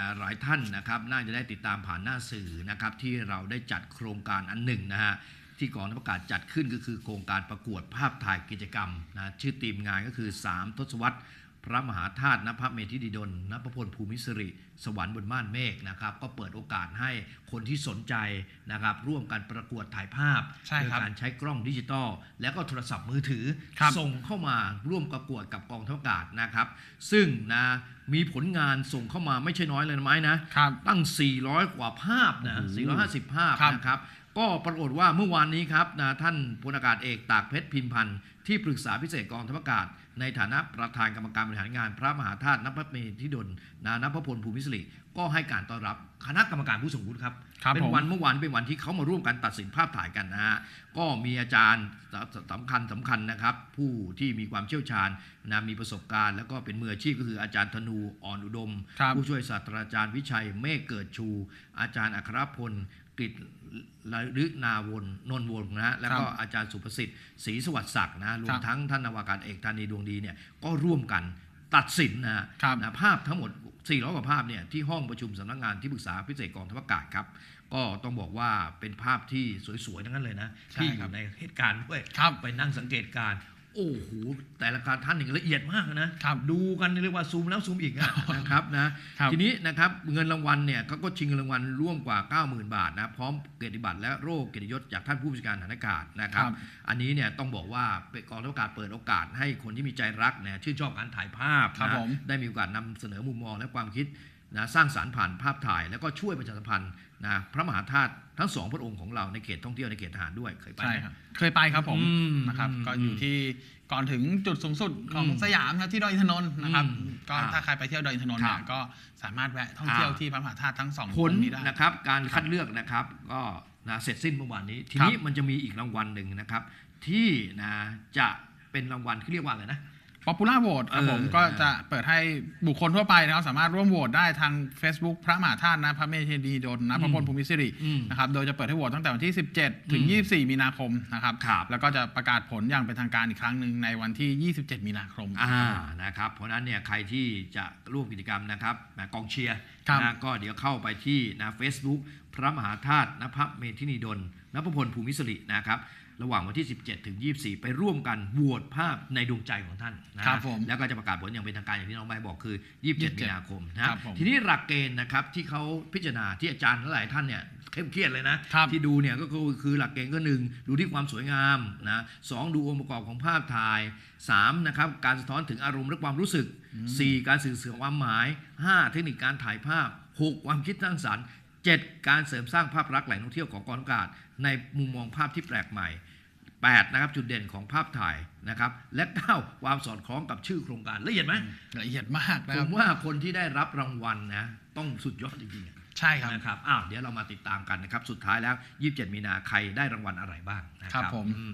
อ่าหลายท่านนะครับน่าจะได้ติดตามผ่านหน้าสื่อนะครับที่เราได้จัดโครงการอันหนึ่งนะฮะที่กองทัพอากาศจัดขึ้นก็คือโครงการประกวดภาพถ่ายกิจกรรมนะชื่อทีมงานก็คือ 3 ทศวรรษ พระมหาธาตุนภเมธิดิดลนพพลภูมิสิริ สวรรค์บนม่านเมฆนะครับก็เปิดโอกาสให้คนที่สนใจนะครับร่วมกันประกวดถ่ายภาพใช่โดยครับการใช้กล้องดิจิตอลแล้วก็โทรศัพท์มือถือครับส่งเข้ามาร่วมประกวดกับกองทัพอากาศนะครับ ซึ่งนะ มีผลงานส่งเข้ามาไม่ใช่น้อยเลยนะไม้นะครับตั้ง 400 กว่าภาพนะโอ้โห450 ภาพครับนะครับ ก็ปรากฏว่าเมื่อวานนี้ครับนะท่านพลอากาศเอกตากเพชรพิมพันธ์ที่ปรึกษาพิเศษกองทัพอากาศ ในฐานะประธานกรรมการบริหารงาน พระมหาธาตุนพเมธิดลนะนพพลภูมิสิริก็ให้การต้อนรับคณะกรรมการผู้ทรงวุฒิครับครับเป็นผมวันเมื่อวานเป็นวันที่เขามาร่วมกันตัดสินภาพถ่ายกันนะฮะก็มีอาจารย์สสำคัญสำคัญนะครับ ผู้ที่มีความเชี่ยวชาญ นะมีประสบการณ์ แล้วก็เป็นมืออาชีพก็คืออาจารย์ธนูอ่อนอุดมครับผู้ช่วยศาสตราจารย์วิชัยเมฆเกิดชู อาจารย์อัครพลกฤษฤนาวนนนวงศ์นะฮะแล้วก็ครับอาจารย์สุประสิทธิ์ศรีสวัสดิ์ศักดิ์นะรวครัมบทั้งท่านนาวากาศเอกธานีดวงดีเนี่ยก็ร่วมกันตัดสินนะฮะครับนะภาพทั้งหมด 400 กว่าภาพเนี่ยที่ห้องประชุมสำนักงานที่ปรึกษาพิเศษกองทัพอากาศครับ ก็ต้องบอกว่าเป็นภาพที่สวยๆทั้งนั้นเลยนะใช่ที่อครับยู่ในเหตุการณ์ด้วยครับไปนั่งสังเกตการณ์ โอ้โหแต่ละการท่านหนึ่งละเอียดมากนะครับดูกันเรียกว่าซูมแล้วซูมอีกอะนะครับนะครับทีนี้นะครับเงินรางวัลเนี่ยเขาก็ชิงเงินรางวัลร่วมกว่า 90,000 บาทนะพร้อมเกียรติบัตรและโรคเกียรติยศจากท่านผู้บัญชาการฐานอากาศนะครับครับอันนี้เนี่ยต้องบอกว่าเป็นกองทัพอากาศเปิดโอกาสให้คนที่มีใจรักเนี่ยชื่นชอบการถ่ายภาพครับนะผมได้มีโอกาสนำเสนอมุมมองและความคิด นะสร้างสารรค์ผ่านภาพถ่าย แล้วก็ช่วยประชาสัมพันธ์นะพระมหาธาตุทั้งสองพระองค์ของเราในเขตท่องเที่ยวในเขตทหารด้วยเคยไปใช่ไหมครับเคยไปครับผมอืมนะครับอืมก็อยู่ที่ก่อนถึงจุดสูงสุดของอืมสยามครับที่ดอยอินทนนท์นะครับอืมก็อ่าถ้าใครไปเที่ยวดอยอินทนนท์เนี่ครัยบก็สามารถแวะท่องเที่ยวอ่าที่พระมหาธาตุทั้งสองผลองค์นี้ได้นะครับ การคัดเลือกนะครับก็นะเสร็จสิ้นเมื่อวานนี้ ทีนี้ครับมันจะมีอีกรางวัลหนึ่งนะครับ ที่นะจะเป็นรางวัลที่เรียกว่าอะไรนะ ป๊อปปูล่าโหวตครับเออผมก็จะเปิดให้บุคคลทั่วไปนะครับสามารถร่วมโหวตได้ทาง Facebook พระมหาธาตุนะพระเมธีดีดลนะพระพลภูมิสิริอืมนะครับโดยจะเปิดให้โหวตตั้งแต่วันที่ 17 ถึงอืม24 มีนาคมนะครับครับแล้วก็จะประกาศผลอย่างเป็นทางการอีกครั้งหนึ่งในวันที่ 27 มีนาคมอ่านะครับเพราะฉะนั้นเนี่ยใครที่จะร่วมกิจกรรมนะครับนะกองเชียร์ครับนะก็เดี๋ยวเข้าไปที่นะเฟซบุ๊กพระมหาธาตุนภเมธินีดลนพพลภูมิสิรินะครับ ระหว่างวันที่ 17 ถึง 24 ไปร่วมกันโหวตภาพในดวงใจของท่านนะครับผมแล้วก็จะประกาศผลอย่างเป็นทางการอย่างที่น้องใบบอกคือ 27 มีนาคมนะครับผมทีนี้หลักเกณฑ์นะครับที่เขาพิจารณาที่อาจารย์หลายท่านเนี่ยเข้มเครียดเลยนะครับที่ดูเนี่ยก็คือคือหลักเกณฑ์ก็หนึ่งดูที่ความสวยงามนะสองดูองค์ประกอบของภาพถ่ายสามนะครับการสะท้อนถึงอารมณ์และความรู้สึกสี่การสื่อสื่อความหมายห้าเทคนิคการถ่ายภาพหกความคิดสร้างสรรค์ เจ็ดการเสริมสร้างภาพลักษณ์แหล่งท่องเที่ยวของกองทัพอากาศในมุมมองภาพที่แปลกใหม่ 8 นะครับจุดเด่นของภาพถ่ายนะครับ และ 9 ความสอดคล้องกับชื่อโครงการละเอียดไหมละเอียดมากนะผครับมว่าคนที่ได้รับรางวัลนะต้องสุดยอดจริงๆอะใช่ครับนะครับอ้าวเดี๋ยวเรามาติดตามกันนะครับ สุดท้ายแล้ว 27 มีนาใครได้รางวัลอะไรบ้างนะคครัรับบผมอื